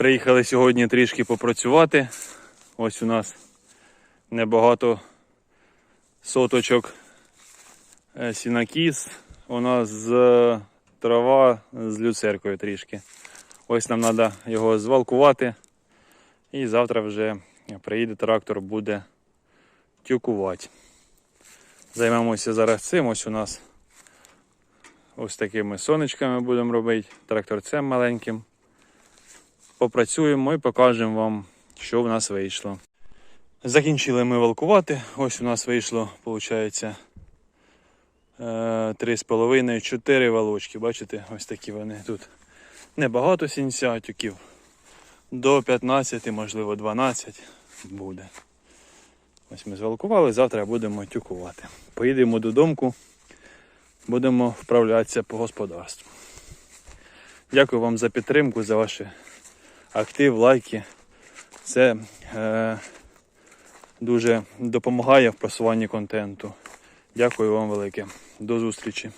Приїхали сьогодні трішки попрацювати. Ось у нас небагато соточок е, сінокіс. У нас з е, трава з люцеркою трішки. Ось нам треба його звалкувати. І завтра вже приїде трактор, буде тюкувати. Займемося зараз цим. Ось у нас ось такими сонечками будемо робити. Тракторцем маленьким. Попрацюємо і покажемо вам, що в нас вийшло. Закінчили ми валкувати. Ось у нас вийшло, виходить, 3,5-4 валочки. Бачите, ось такі вони тут. Небагато сінця тюків. До 15, можливо, 12 буде. Ось ми звалкували, завтра будемо тюкувати. Поїдемо додому, будемо вправлятися по господарству. Дякую вам за підтримку, за ваш актив, лайки. Це е, дуже допомагає в просуванні контенту. Дякую вам велике. До зустрічі.